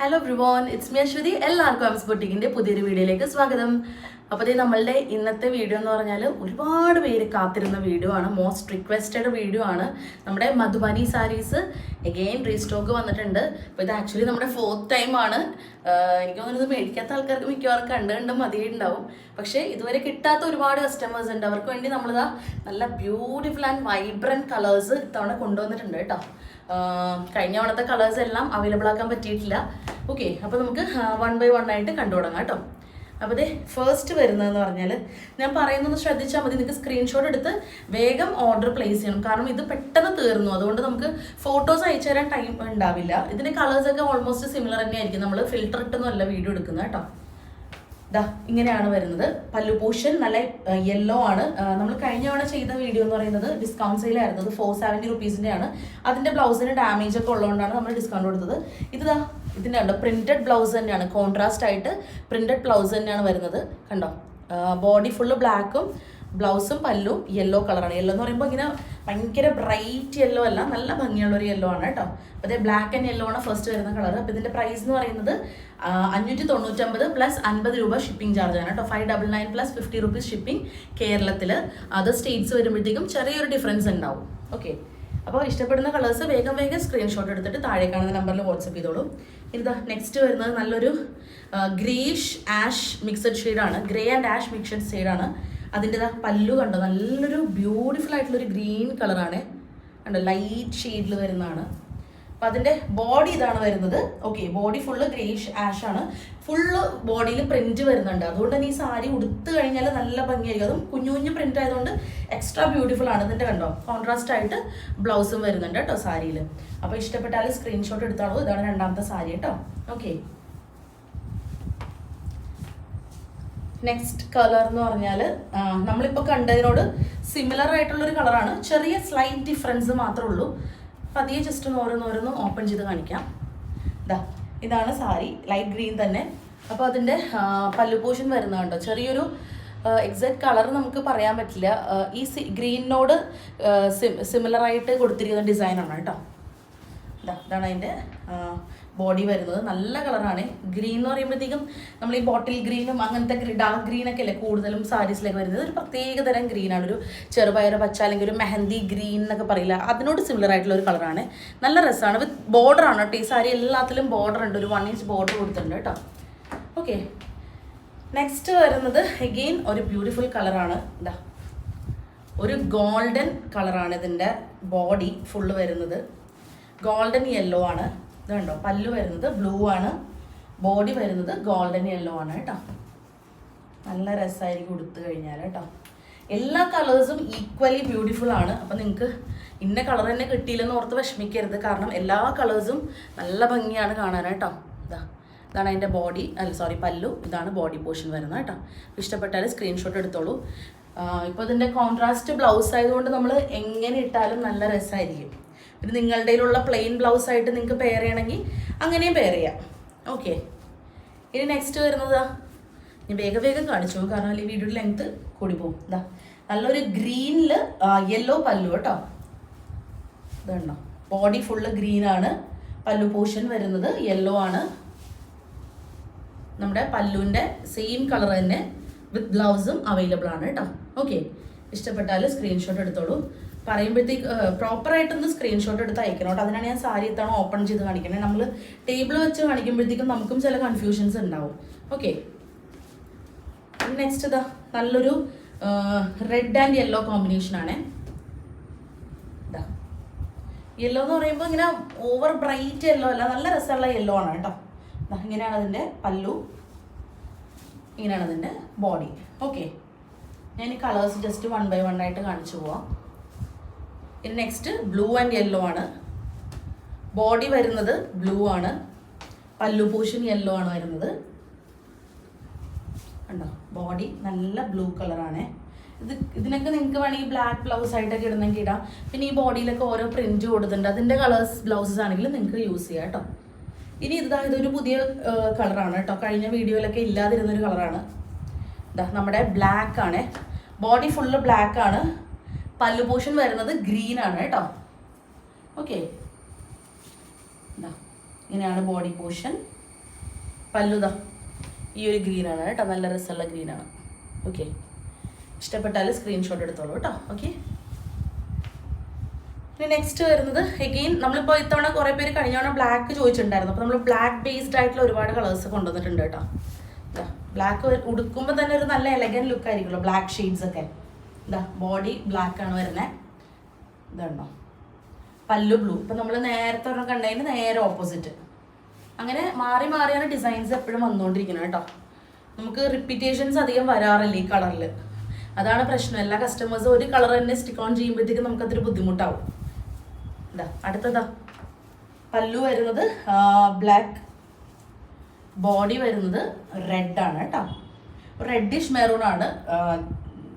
Hello Brivon it's me Aswathy എല്ലാവർക്കും ബൊട്ടിക്കിന്റെ പുതിയൊരു വീഡിയോയിലേക്ക് സ്വാഗതം. അപ്പോൾ ഇത് നമ്മളുടെ ഇന്നത്തെ വീഡിയോ എന്ന് പറഞ്ഞാൽ ഒരുപാട് പേര് കാത്തിരുന്ന വീഡിയോ ആണ്. മോസ്റ്റ് റിക്വസ്റ്റഡ് വീഡിയോ ആണ്. നമ്മുടെ മധുബനി സാരീസ് എഗെയിൻ റീസ്റ്റോക്ക് വന്നിട്ടുണ്ട്. അപ്പോൾ ഇത് ആക്ച്വലി നമ്മുടെ ഫോർത്ത് ടൈം ആണ്. എനിക്ക് തോന്നുന്നത് മേടിക്കാത്ത ആൾക്കാർക്ക് മിക്കവാറും കണ്ട് കണ്ട് മതിയുണ്ടാവും പക്ഷേ ഇതുവരെ കിട്ടാത്ത ഒരുപാട് കസ്റ്റമേഴ്സ് ഉണ്ട്. അവർക്ക് വേണ്ടി നമ്മളിതാ നല്ല ബ്യൂട്ടിഫുൾ ആൻഡ് വൈബ്രന്റ് കളേഴ്സ് ഇത്തവണ കൊണ്ടുവന്നിട്ടുണ്ട് കേട്ടോ. കഴിഞ്ഞ തവണത്തെ കളേഴ്സ് എല്ലാം അവൈലബിൾ ആക്കാൻ പറ്റിയിട്ടില്ല. ഓക്കെ അപ്പോൾ നമുക്ക് വൺ ബൈ വൺ ആയിട്ട് കണ്ടു തുടങ്ങാം കേട്ടോ. അപ്പോൾ ദേ ഫസ്റ്റ് വരുന്നതെന്ന് പറഞ്ഞാൽ ഞാൻ പറയുന്നത് ശ്രദ്ധിച്ചാൽ മതി. നിങ്ങൾക്ക് സ്ക്രീൻഷോട്ട് എടുത്ത് വേഗം ഓർഡർ പ്ലേസ് ചെയ്യണം. കാരണം ഇത് പെട്ടെന്ന് തീർന്നു. അതുകൊണ്ട് നമുക്ക് ഫോട്ടോസ് അയച്ചു തരാൻ ടൈം ഉണ്ടാവില്ല. ഇതിന്റെ കളേഴ്സൊക്കെ ഓൾമോസ്റ്റ് സിമിലർ തന്നെയായിരിക്കും. നമ്മൾ ഫിൽറ്റർ ഇട്ടൊന്നുമല്ല വീഡിയോ എടുക്കുന്നത് കേട്ടോ. ദാ ഇങ്ങനെയാണ് വരുന്നത്. പല്ലു പോഷൻ നല്ല യെല്ലോ ആണ്. നമ്മൾ കഴിഞ്ഞ തവണ ചെയ്ത വീഡിയോ എന്ന് പറയുന്നത് ഡിസ്കൗണ്ട് സെയിലായിരുന്നു അത് ഫോർ സെവന്റി റുപ്പീസിന്റെ ആണ് അതിന്റെ ബ്ലൗസിന് ഡാമേജ് ഒക്കെ ഉള്ളതുകൊണ്ടാണ് നമ്മൾ ഡിസ്കൗണ്ട് കൊടുത്തത്. ഇത് ദാ ഇതിന്റെ കണ്ടോ? പ്രിന്റഡ് ബ്ലൗസ് തന്നെയാണ്. കോൺട്രാസ്റ്റ് ആയിട്ട് പ്രിന്റഡ് ബ്ലൗസ് തന്നെയാണ് വരുന്നത്. കണ്ടോ? ബോഡി ഫുള്ള് ബ്ലാക്കും ബ്ലൗസും പല്ലും യെല്ലോ കളറാണ് യെല്ലോ എന്ന് പറയുമ്പോൾ ഇങ്ങനെ ഭയങ്കര ബ്രൈറ്റ് യെല്ലോ അല്ല നല്ല ഭംഗിയുള്ള ഒരു യെല്ലോ ആണ് കേട്ടോ. അപ്പോൾ അതേ ബ്ലാക്ക് ആൻഡ് യെല്ലോ ആണ് ഫസ്റ്റ് വരുന്ന കളർ അപ്പോൾ ഇതിന്റെ പ്രൈസ് എന്ന് പറയുന്നത് അഞ്ഞൂറ്റി തൊണ്ണൂറ്റമ്പത് പ്ലസ് അൻപത് രൂപ ഷിപ്പിംഗ് ചാർജ് ആണ് കേട്ടോ. Five double nine plus fifty rupees shipping കേരളത്തിൽ അതർ സ്റ്റേറ്റ്സ് വരുമ്പോഴത്തേക്കും ചെറിയൊരു ഡിഫറൻസ് ഉണ്ടാവും. ഓക്കെ അപ്പോൾ ഇഷ്ടപ്പെടുന്ന കളേഴ്സ് വേഗം വേഗം സ്ക്രീൻഷോട്ട് എടുത്തിട്ട് താഴെ കാണുന്ന നമ്പറിൽ വാട്സപ്പ് ചെയ്തോളൂ. ഇതാ നെക്സ്റ്റ് വരുന്നത് നല്ലൊരു ഗ്രീഷ് ആഷ് മിക്സഡ് ഷെയ്ഡാണ് ഗ്രേ ആൻഡ് ആഷ് മിക്സഡ് ഷെയ്ഡാണ് അതിന്റെതാ പല്ലു കണ്ടോ? നല്ലൊരു ബ്യൂട്ടിഫുൾ ആയിട്ടുള്ളൊരു ഗ്രീൻ കളറാണ് കണ്ടോ? ലൈറ്റ് ഷെയ്ഡിൽ വരുന്നതാണ്. അപ്പം അതിന്റെ ബോഡി ഇതാണ് വരുന്നത്. Okay body full greyish ash ആണ്. ഫുള്ള് ബോഡിയിൽ പ്രിന്റ് വരുന്നുണ്ട്. അതുകൊണ്ട് തന്നെ ഈ സാരി ഉടുത്ത് കഴിഞ്ഞാൽ നല്ല ഭംഗിയായിരിക്കും. അതും കുഞ്ഞു കുഞ്ഞു പ്രിന്റ് ആയതുകൊണ്ട് എക്സ്ട്രാ ബ്യൂട്ടിഫുൾ ആണ്. ഇതിന്റെ കണ്ടോ? കോൺട്രാസ്റ്റ് ആയിട്ട് ബ്ലൗസും വരുന്നുണ്ട് കേട്ടോ സാരിയിൽ അപ്പോൾ ഇഷ്ടപ്പെട്ടാൽ സ്ക്രീൻഷോട്ട് എടുത്താളൂ. ഇതാണ് രണ്ടാമത്തെ സാരി കേട്ടോ. ഓക്കെ നെക്സ്റ്റ് കളർ എന്ന് പറഞ്ഞാൽ നമ്മളിപ്പോൾ കണ്ടതിനോട് സിമിലർ ആയിട്ടുള്ളൊരു കളറാണ് ചെറിയ സ്ലൈറ്റ് ഡിഫറൻസ് മാത്രമേ ഉള്ളൂ. പതിയെ ജസ്റ്റ് ഒന്ന് ഓരോന്നോരോന്നും ഓപ്പൺ ചെയ്ത് കാണിക്കാം. ഇതാ ഇതാണ് സാരി ലൈറ്റ് ഗ്രീൻ തന്നെ. അപ്പോൾ അതിന്റെ പല്ലു പോഷൻ വരുന്നുണ്ടോ ചെറിയൊരു എക്സാക്ട് കളർ നമുക്ക് പറയാൻ പറ്റില്ല. ഈ സി ഗ്രീനിനോട് സിമിലറായിട്ട് കൊടുത്തിരിക്കുന്ന ഡിസൈനാണ് കേട്ടോ. ഇതാ ഇതാണ് അതിന്റെ ബോഡി വരുന്നത് നല്ല കളറാണ് ഗ്രീൻ എന്ന് പറയുമ്പോഴത്തേക്കും നമ്മൾ ഈ ബോട്ടിൽ ഗ്രീനും അങ്ങനത്തെ ഡാർക്ക് ഗ്രീനൊക്കെ അല്ലേ കൂടുതലും സാരീസിലേക്ക് വരുന്നത്. ഒരു പ്രത്യേക തരം ഗ്രീനാണ് ഒരു ചെറുപയർ പച്ച അല്ലെങ്കിൽ ഒരു മെഹന്തി ഗ്രീൻ എന്നൊക്കെ പറയില്ല. അതിനോട് സിമിലർ ആയിട്ടുള്ള ഒരു കളറാണ് നല്ല രസമാണ് വിത്ത് ബോർഡർ ആണ് കേട്ടോ. ഈ സാരി എല്ലാത്തിലും ബോർഡർ ഉണ്ട്. ഒരു വൺ ഇഞ്ച് ബോർഡർ കൊടുത്തിട്ടുണ്ട് കേട്ടോ. ഓക്കെ നെക്സ്റ്റ് വരുന്നത് എഗെയിൻ ഒരു ബ്യൂട്ടിഫുൾ കളറാണ് ഇതാ. ഒരു ഗോൾഡൻ കളറാണ് ഇതിന്റെ ബോഡി ഫുള്ള് വരുന്നത്. ഗോൾഡൻ യെല്ലോ ആണ്. ഇത് കണ്ടോ പല്ല് വരുന്നത് ബ്ലൂ ആണ്. ബോഡി വരുന്നത് ഗോൾഡൻ യെല്ലോ ആണ് കേട്ടോ. നല്ല രസമായിരിക്കും ഉടുത്ത് കഴിഞ്ഞാൽ കേട്ടോ. എല്ലാ കളേഴ്സും ഈക്വലി ബ്യൂട്ടിഫുൾ ആണ്. അപ്പം നിങ്ങൾക്ക് ഇന്ന കളർ തന്നെ കിട്ടിയില്ലെന്ന് ഓർത്ത് വിഷമിക്കരുത്. കാരണം എല്ലാ കളേഴ്സും നല്ല ഭംഗിയാണ് കാണാൻ കേട്ടോ. ഇതാ ഇതാണ് അതിന്റെ ബോഡി അല്ല സോറി പല്ലു. ഇതാണ് ബോഡി പോർഷൻ വരുന്നത് കേട്ടോ. ഇഷ്ടപ്പെട്ടാൽ സ്ക്രീൻഷോട്ട് എടുത്തോളൂ. ഇപ്പോൾ ഇതിന്റെ കോൺട്രാസ്റ്റ് ബ്ലൗസ് ആയതുകൊണ്ട് നമ്മൾ എങ്ങനെ ഇട്ടാലും നല്ല രസമായിരിക്കും പിന്നെ നിങ്ങളുടെ പ്ലെയിൻ ബ്ലൗസ് ആയിട്ട് നിങ്ങൾക്ക് പെയർ ചെയ്യണമെങ്കിൽ അങ്ങനെയും പെയർ ചെയ്യാം. ഓക്കെ ഇനി നെക്സ്റ്റ് വരുന്നതാ ഞാൻ വേഗം വേഗം കാണിച്ചു കാരണം ഈ വീഡിയോയുടെ ലെങ്ത് കൂടി പോകും. ഇതാ നല്ലൊരു ഗ്രീനിൽ യെല്ലോ പല്ലു കേട്ടോ. ഇതുണ്ടോ ബോഡി ഫുള്ള് ഗ്രീൻ ആണ്. പല്ലു പോർഷൻ വരുന്നത് യെല്ലോ ആണ്. നമ്മുടെ പല്ലുവിന്റെ സെയിം കളർ തന്നെ വിത്ത് ബ്ലൗസും അവൈലബിൾ ആണ് കേട്ടോ. ഓക്കെ ഇഷ്ടപ്പെട്ടാൽ സ്ക്രീൻഷോട്ട് എടുത്തോളൂ. പറയുമ്പോഴത്തേക്ക് പ്രോപ്പറായിട്ടൊന്ന് സ്ക്രീൻഷോട്ട് എടുത്ത് അയക്കണം കേട്ടോ. അതിനാണ് ഞാൻ സാരി എത്താണ് ഓപ്പൺ ചെയ്ത് കാണിക്കണേ നമ്മൾ ടേബിൾ വെച്ച് കാണിക്കുമ്പോഴത്തേക്കും നമുക്കും ചില കൺഫ്യൂഷൻസ് ഉണ്ടാവും. ഓക്കെ നെക്സ്റ്റ് ഇതാ നല്ലൊരു റെഡ് ആൻഡ് യെല്ലോ കോമ്പിനേഷൻ ആണ്. ഇതാ. യെല്ലോ എന്ന് പറയുമ്പോൾ ഇങ്ങനെ ഓവർ ബ്രൈറ്റ് യെല്ലോ അല്ല നല്ല രസമുള്ള യെല്ലോ ആണ് കേട്ടോ. ഇങ്ങനെയാണ് അതിന്റെ പല്ലു. ഇങ്ങനെയാണ് അതിന്റെ ബോഡി ഓക്കെ ഞാൻ ഈ colours just one by one ആയിട്ട് കാണിച്ചു പോവാം. ഇനി നെക്സ്റ്റ് ബ്ലൂ ആൻഡ് യെല്ലോ ആണ്. ബോഡി വരുന്നത് ബ്ലൂ ആണ്. പല്ലു പോഷൻ യെല്ലോ ആണ് വരുന്നത്. കണ്ടോ? ബോഡി നല്ല ബ്ലൂ കളറാണ് ഇത് ഇതിനൊക്കെ നിങ്ങൾക്ക് വേണമെങ്കിൽ ബ്ലാക്ക് ബ്ലൗസ് ആയിട്ടൊക്കെ ഇടുന്നെങ്കിൽ ഇടാം. പിന്നെ ഈ ബോഡിയിലൊക്കെ ഓരോ പ്രിന്റ് കൊടുത്തിട്ടുണ്ട്. അതിന്റെ കളേഴ്സ് ബ്ലൗസസ് ആണെങ്കിൽ നിങ്ങൾക്ക് യൂസ് ചെയ്യാം കേട്ടോ. ഇനി ഇതാ ഇതൊരു പുതിയ കളറാണ് കേട്ടോ. കഴിഞ്ഞ വീഡിയോയിലൊക്കെ ഇല്ലാതിരുന്നൊരു കളറാണ് ഇതാ നമ്മുടെ ബ്ലാക്ക് ആണ്. ബോഡി ഫുള്ള് ബ്ലാക്ക് ആണ്. പല്ലു പോഷൻ വരുന്നത് ഗ്രീൻ ആണ് കേട്ടോ. ഓക്കെ ഇങ്ങനെയാണ് ബോഡി പോഷൻ. പല്ലുതാ ഈ ഒരു ഗ്രീനാണ് കേട്ടോ. നല്ല രസമുള്ള ഗ്രീനാണ് ഓക്കെ ഇഷ്ടപ്പെട്ടാൽ സ്ക്രീൻഷോട്ട് എടുത്തോളൂ കേട്ടോ. ഓക്കെ ഇനി നെക്സ്റ്റ് വരുന്നത് എഗെയിൻ നമ്മളിപ്പോൾ ഇത്തവണ കുറേ പേര് കഴിഞ്ഞ തവണ ബ്ലാക്ക് ചോദിച്ചിട്ടുണ്ടായിരുന്നു. അപ്പോൾ നമ്മൾ ബ്ലാക്ക് ബേസ്ഡ് ആയിട്ടുള്ള ഒരുപാട് കളേഴ്സ് കൊണ്ടുവന്നിട്ടുണ്ട് കേട്ടോ. ബ്ലാക്ക് ഉടുക്കുമ്പോൾ തന്നെ ഒരു നല്ല എലഗൻ ലുക്ക് ആയിരിക്കുമല്ലോ ബ്ലാക്ക് ഷെയ്ഡ്സ് ഒക്കെ. ഇതാ ബോഡി ബ്ലാക്ക് ആണ് വരുന്നത് ഇതുണ്ടോ? പല്ലു ബ്ലൂ ഇപ്പം നമ്മൾ നേരത്തെ ഒരെണ്ണം കണ്ടതിന് നേരെ ഓപ്പോസിറ്റ് അങ്ങനെ മാറി മാറിയാണ് ഡിസൈൻസ് എപ്പോഴും വന്നുകൊണ്ടിരിക്കുന്നത് കേട്ടോ. നമുക്ക് റിപ്പീറ്റേഷൻസ് അധികം വരാറില്ല ഈ കളറിൽ അതാണ് പ്രശ്നം. എല്ലാ കസ്റ്റമേഴ്സും ഒരു കളർ തന്നെ സ്റ്റിക്ക് ഓൺ ചെയ്യുമ്പോഴത്തേക്കും നമുക്കതൊരു ബുദ്ധിമുട്ടാവും. ഇതാ അടുത്തതാ. പല്ലു വരുന്നത് ബ്ലാക്ക് ബോഡി വരുന്നത് റെഡ് ആണ് കേട്ടോ. റെഡിഷ് മെറൂൺ ആണ്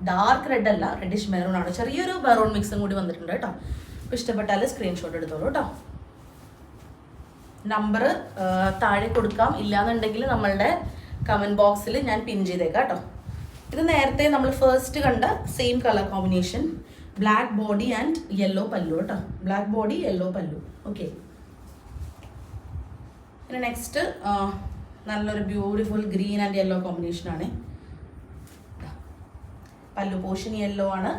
ഡാർക്ക് റെഡ് അല്ല റെഡിഷ് മെറൂൺ ആണ്. ചെറിയൊരു മെറൂൺ മിക്സും കൂടി വന്നിട്ടുണ്ട് കേട്ടോ. അപ്പോൾ ഇഷ്ടപ്പെട്ടാൽ സ്ക്രീൻഷോട്ട് എടുത്തോളൂ കേട്ടോ. നമ്പർ താഴെ കൊടുക്കാം. ഇല്ലാന്നുണ്ടെങ്കിൽ നമ്മളുടെ കമന്റ് ബോക്സിൽ ഞാൻ പിൻ ചെയ്തേക്കാം കേട്ടോ. ഇത് നേരത്തെ നമ്മൾ ഫസ്റ്റ് കണ്ട same colour combination black body and yellow pallu കേട്ടോ. Black body yellow pallu okay പിന്നെ നെക്സ്റ്റ് നല്ലൊരു beautiful green and yellow combination ആണ്. പല്ലു പോഷൻ യെല്ലോ ആണ്.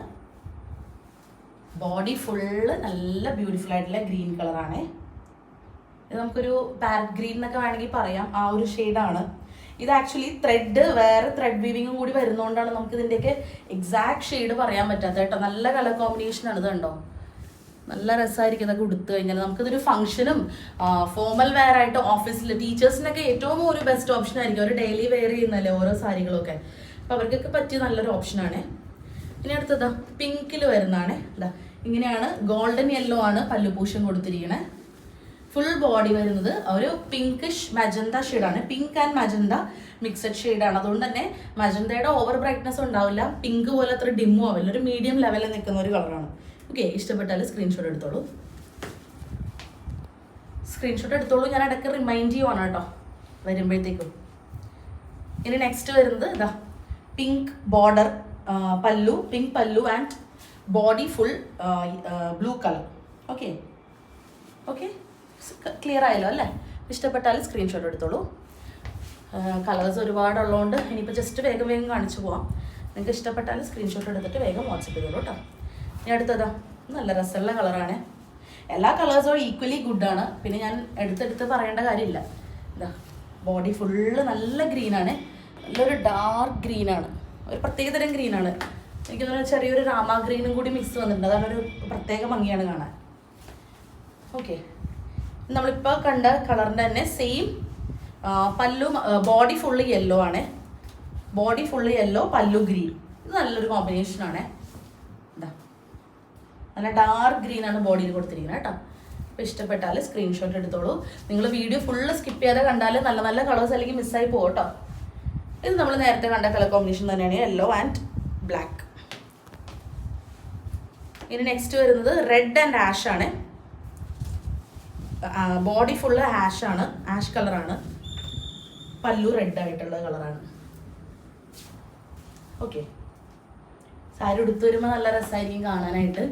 ബോഡി ഫുള്ള് നല്ല ബ്യൂട്ടിഫുൾ ആയിട്ടുള്ള ഗ്രീൻ കളറാണ് ഇത് നമുക്കൊരു പാരറ്റ് ഗ്രീൻ എന്നൊക്കെ വേണമെങ്കിൽ പറയാം. ആ ഒരു ഷെയ്ഡാണ് ഇത് ആക്ച്വലി ത്രെഡ് വേറെ ത്രെഡ് വീവിങ്ങും കൂടി വരുന്നതുകൊണ്ടാണ് നമുക്ക് ഇതിന്റെയൊക്കെ എക്സാക്ട് ഷെയ്ഡ് പറയാൻ പറ്റാത്ത കേട്ടോ. നല്ല കളർ കോമ്പിനേഷൻ ആണ് ഇത് കണ്ടോ? നല്ല രസമായിരിക്കും ഇതൊക്കെ ഉടുത്തു കഴിഞ്ഞാൽ നമുക്കിതൊരു ഫംഗ്ഷനും ഫോമൽ വെയർ ആയിട്ട് ഓഫീസിൽ ടീച്ചേഴ്സിനൊക്കെ ഏറ്റവും ഒരു ബെസ്റ്റ് ഓപ്ഷൻ ആയിരിക്കും. ഒരു ഡെയിലി വെയർ ചെയ്യുന്നല്ലേ ഓരോ സാരികളൊക്കെ. അപ്പോൾ അവർക്കൊക്കെ പറ്റിയ നല്ലൊരു ഓപ്ഷനാണ് ഇനി അടുത്തതാ പിങ്കിൽ വരുന്നതാണ്. ഇതാ ഇങ്ങനെയാണ് ഗോൾഡൻ യെല്ലോ ആണ് പല്ലുപൂഷൻ കൊടുത്തിരിക്കണേ. ഫുൾ ബോഡി വരുന്നത് ഒരു പിങ്കിഷ് മജന്ത ഷെയ്ഡാണ് പിങ്ക് ആൻഡ് മജന്ത മിക്സഡ് ഷെയ്ഡാണ് അതുകൊണ്ട് തന്നെ മജന്തയുടെ ഓവർ ബ്രൈറ്റ്നസ് ഉണ്ടാവില്ല. പിങ്ക് പോലെ അത്ര ഡിമ്മോ ആവില്ല. ഒരു മീഡിയം ലെവലിൽ നിൽക്കുന്ന ഒരു കളറാണ് ഓക്കെ ഇഷ്ടപ്പെട്ടാൽ സ്ക്രീൻഷോട്ട് എടുത്തോളൂ. സ്ക്രീൻഷോട്ട് എടുത്തോളൂ. ഞാൻ ഇടയ്ക്ക് റിമൈൻഡ് ചെയ്യുവാണ് കേട്ടോ. വരുമ്പോഴത്തേക്കും. ഇനി നെക്സ്റ്റ് വരുന്നത് ഇതാ pink border pallu pink pallu and body full blue colour okay okay clear ആയല്ലോ അല്ലേ? ഇഷ്ടപ്പെട്ടാൽ സ്ക്രീൻഷോട്ട് എടുത്തോളൂ. കളേഴ്സ് ഒരുപാടുള്ളതുകൊണ്ട് ഇനിയിപ്പോൾ ജസ്റ്റ് വേഗം വേഗം കാണിച്ചു പോവാം. നിങ്ങൾക്ക് ഇഷ്ടപ്പെട്ടാൽ സ്ക്രീൻഷോട്ട് എടുത്തിട്ട് വേഗം വാട്സപ്പ് ചെയ്തോളൂ കേട്ടോ ഇനി അടുത്തതാ. നല്ല രസമുള്ള കളറാണ് എല്ലാ കളേഴ്സും ഈക്വലി ഗുഡാണ് പിന്നെ ഞാൻ എടുത്തെടുത്ത് പറയേണ്ട കാര്യമില്ല. ഇതാ ബോഡി ഫുള്ള് നല്ല ഗ്രീനാണ് നല്ലൊരു ഡാർക്ക് ഗ്രീനാണ് ഒരു പ്രത്യേകതരം ഗ്രീനാണ് എനിക്ക് തോന്നുന്നു ചെറിയൊരു രാമ ഗ്രീനും കൂടി മിക്സ് വന്നിട്ടുണ്ട്. അതാണ് ഒരു പ്രത്യേക ഭംഗിയാണ് കാണാൻ. ഓക്കെ നമ്മളിപ്പോൾ കണ്ട കളറിന്റെ തന്നെ same pallu body full yellow ആണ്. Body full yellow pallu green ഇത് നല്ലൊരു കോമ്പിനേഷനാണ് ഇതാ നല്ല ഡാർക്ക് ഗ്രീനാണ് ബോഡിയിൽ കൊടുത്തിരിക്കുന്നത് കേട്ടോ. അപ്പോൾ ഇഷ്ടപ്പെട്ടാൽ സ്ക്രീൻഷോട്ട് എടുത്തോളൂ. നിങ്ങൾ വീഡിയോ ഫുള്ള് സ്കിപ്പ് ചെയ്യാതെ കണ്ടാൽ നല്ല നല്ല കളേഴ്സ് അല്ലെങ്കിൽ മിസ്സായി പോകും കേട്ടോ. ഇത് നമ്മൾ നേരത്തെ കണ്ട കളർ കോമ്പിനേഷൻ തന്നെയാണ് യെല്ലോ ആൻഡ് ബ്ലാക്ക് ഇനി നെക്സ്റ്റ് വരുന്നത് റെഡ് ആൻഡ് ആഷ് ആണ്. ബോഡി ഫുള്ള് ആഷ് ആണ്. ആഷ് കളറാണ് പല്ലു റെഡ് ആയിട്ടുള്ള കളറാണ് ഓക്കെ സാരി ഉടുത്ത് വരുമ്പോൾ നല്ല രസമായിരിക്കും കാണാനായിട്ട്.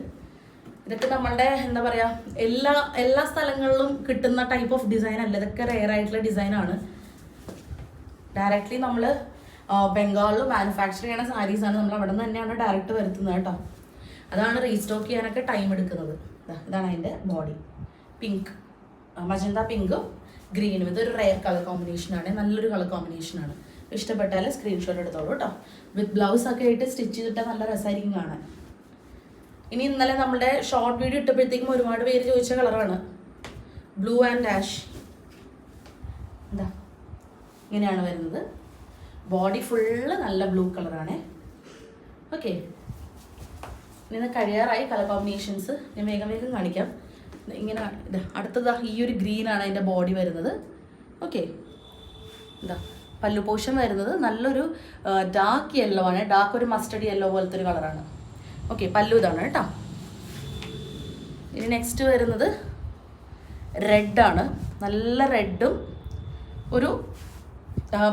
ഇതൊക്കെ നമ്മളുടെ എന്താ പറയുക എല്ലാ എല്ലാ സ്ഥലങ്ങളിലും കിട്ടുന്ന ടൈപ്പ് ഓഫ് ഡിസൈൻ അല്ല. ഇതൊക്കെ റെയർ ആയിട്ടുള്ള ഡിസൈനാണ് ഡയറക്റ്റ്ലി നമ്മൾ ബംഗാളിൽ മാനുഫാക്ചർ ചെയ്യണ സാരീസാണ് നമ്മൾ അവിടെ നിന്ന് തന്നെയാണ് ഡയറക്റ്റ് വരുത്തുന്നത് കേട്ടോ. അതാണ് റീസ്റ്റോക്ക് ചെയ്യാനൊക്കെ ടൈം എടുക്കുന്നത്. ഇതാണ് അതിന്റെ ബോഡി പിങ്ക് മജന്ത പിങ്കും ഗ്രീനും ഇതൊരു റെയർ കളർ കോമ്പിനേഷനാണ് നല്ലൊരു കളർ കോമ്പിനേഷനാണ് ഇഷ്ടപ്പെട്ടാൽ സ്ക്രീൻഷോട്ട് എടുത്തോളൂ കേട്ടോ. വിത്ത് ബ്ലൗസ് ഒക്കെ ആയിട്ട് സ്റ്റിച്ച് ചെയ്തിട്ടാൽ നല്ല രസമായിരിക്കും കാണാൻ. ഇനി ഇന്നലെ നമ്മുടെ ഷോർട്ട് വീഡിയോ ഇട്ടപ്പോഴത്തേക്കും ഒരുപാട് പേര് ചോദിച്ച കളറാണ് ബ്ലൂ ആൻഡ് ആഷ് ഇങ്ങനെയാണ് വരുന്നത്. ബോഡി ഫുള്ള് നല്ല ബ്ലൂ കളറാണ് ഓക്കെ ഇനി ഇത് കഴിയാറായി. കളർ കോമ്പിനേഷൻസ് ഞാൻ വേഗം വേഗം കാണിക്കാം. ഇങ്ങനെ അടുത്തതാ ഈ ഒരു ഗ്രീനാണ് അതിന്റെ ബോഡി വരുന്നത്. ഓക്കെ എന്താ പല്ലു പോഷൻ വരുന്നത് നല്ലൊരു ഡാർക്ക് യെല്ലോ ആണ്. ഡാർക്ക് ഒരു മസ്റ്റർഡ് യെല്ലോ പോലത്തെ ഒരു കളറാണ് ഓക്കെ പല്ലു ഇതാണ് കേട്ടോ. ഇനി നെക്സ്റ്റ് വരുന്നത് റെഡാണ് നല്ല റെഡും ഒരു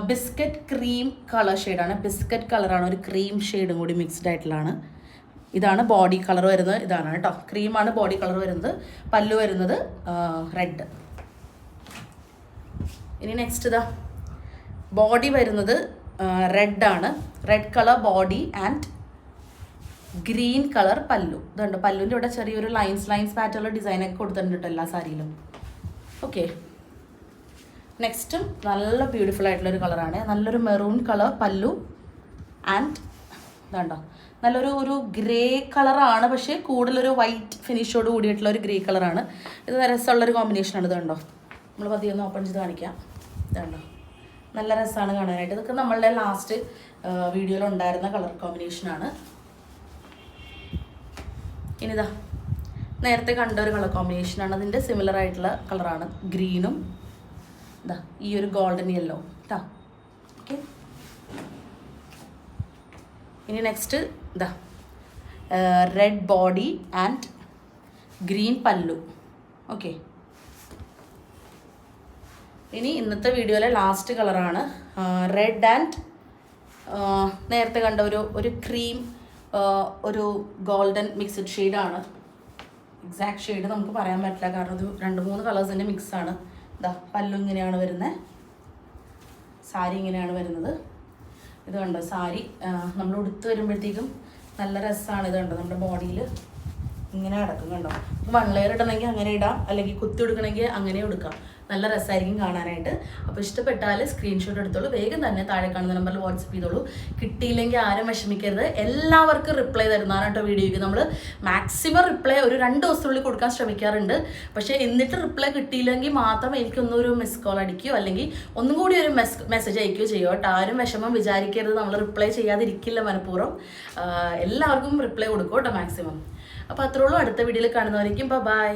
ബിസ്ക്കറ്റ് ക്രീം കളർ ഷെയ്ഡാണ് ബിസ്ക്കറ്റ് കളറാണ് ഒരു ക്രീം ഷെയ്ഡും കൂടി മിക്സ്ഡ് ആയിട്ടുള്ളതാണ്. ഇതാണ് ബോഡി കളർ വരുന്നത്. ഇതാണ് കേട്ടോ. ക്രീമാണ് ബോഡി കളർ വരുന്നത്. പല്ലു വരുന്നത് റെഡ് ഇനി നെക്സ്റ്റ് ഇതാ. ബോഡി വരുന്നത് റെഡ് ആണ്. Red colour body and green colour pallu. ഇതുണ്ട്. പല്ലുവിന്റെ ഇവിടെ ചെറിയൊരു ലൈൻസ് ലൈൻസ് പാറ്റേണുള്ള ഡിസൈനൊക്കെ കൊടുത്തിട്ടുണ്ട് കേട്ടോ എല്ലാ സാരിയിലും. ഓക്കെ നെക്സ്റ്റും നല്ല ബ്യൂട്ടിഫുൾ ആയിട്ടുള്ളൊരു കളറാണ് നല്ലൊരു മെറൂൺ കളർ പല്ലു ആൻഡ് ഇതുണ്ടോ. നല്ലൊരു ഒരു ഗ്രേ കളറാണ് പക്ഷേ കൂടുതലൊരു വൈറ്റ് ഫിനിഷോട് കൂടിയിട്ടുള്ള ഒരു ഗ്രേ കളറാണ് ഇത് രസമുള്ളൊരു കോമ്പിനേഷനാണ് ഇത് കണ്ടോ നമ്മൾ പതിയെ ഒന്ന് ഓപ്പൺ ചെയ്ത് കാണിക്കാം. ഇതുണ്ടോ. നല്ല രസമാണ് കാണാനായിട്ട്. ഇതൊക്കെ നമ്മളുടെ ലാസ്റ്റ് വീഡിയോയിൽ ഉണ്ടായിരുന്ന കളർ കോമ്പിനേഷനാണ് ഇനിതാ നേരത്തെ കണ്ട ഒരു കളർ കോമ്പിനേഷനാണ് അതിന്റെ സിമിലർ ആയിട്ടുള്ള കളറാണ് ഗ്രീനും ഇതാ ഈ ഒരു ഗോൾഡൻ യെല്ലോ ഇതാ ഓക്കെ ഇനി നെക്സ്റ്റ് ഇതാ red body and green pallu. Okay ഇനി ഇന്നത്തെ വീഡിയോയിലെ ലാസ്റ്റ് കളറാണ് റെഡ് ആൻഡ് നേരത്തെ കണ്ട ഒരു ഒരു ക്രീം ഒരു ഗോൾഡൻ മിക്സഡ് ഷെയ്ഡാണ് എക്സാക്ട് ഷെയ്ഡ് നമുക്ക് പറയാൻ പറ്റില്ല കാരണം ഇത് രണ്ട് മൂന്ന് കളേഴ്സിന്റെ മിക്സാണ് ഇതാ പല്ലു ഇങ്ങനെയാണ് വരുന്നത്. സാരി ഇങ്ങനെയാണ് വരുന്നത്. ഇത് കണ്ടോ സാരി? നമ്മൾ ഉടുത്ത് വരുമ്പോഴത്തേക്കും നല്ല രസമാണ് ഇത് കണ്ടോ? നമ്മുടെ ബോഡിയിൽ ഇങ്ങനെ കിടക്കും കണ്ടോ? വൺ ലെയർ ഇടണമെങ്കിൽ അങ്ങനെ ഇടാം അല്ലെങ്കിൽ കുത്തി കൊടുക്കണമെങ്കിൽ അങ്ങനെ എടുക്കാം. നല്ല രസമായിരിക്കും കാണാനായിട്ട്. അപ്പോൾ ഇഷ്ടപ്പെട്ടാൽ സ്ക്രീൻഷോട്ട് എടുത്തോളൂ. വേഗം തന്നെ താഴെ കാണുന്ന നമ്പറിൽ വാട്സപ്പ് ചെയ്തോളൂ. കിട്ടിയില്ലെങ്കിൽ ആരും വിഷമിക്കരുത്. എല്ലാവർക്കും റിപ്ലൈ തരുന്നതാണ് കേട്ടോ വീഡിയോയ്ക്ക്. നമ്മൾ മാക്സിമം റിപ്ലൈ ഒരു രണ്ട് ദിവസത്തിനുള്ളിൽ കൊടുക്കാൻ ശ്രമിക്കാറുണ്ട്. പക്ഷേ എന്നിട്ട് റിപ്ലൈ കിട്ടിയില്ലെങ്കിൽ മാത്രം എനിക്കൊന്നൊരു മിസ് കോൾ അടിക്കുകയോ അല്ലെങ്കിൽ ഒന്നും കൂടി ഒരു മെസ് മെസ്സേജ് അയക്കുകയോ ചെയ്യുമോ കേട്ടോ. ആരും വിഷമം വിചാരിക്കരുത്. നമ്മൾ റിപ്ലൈ ചെയ്യാതിരിക്കില്ല മനഃപൂർവം. എല്ലാവർക്കും റിപ്ലൈ കൊടുക്കും കേട്ടോ മാക്സിമം അപ്പോൾ അത്രയുള്ളൂ അടുത്ത വീഡിയോയിൽ കാണുന്നവരേക്കും. ബൈ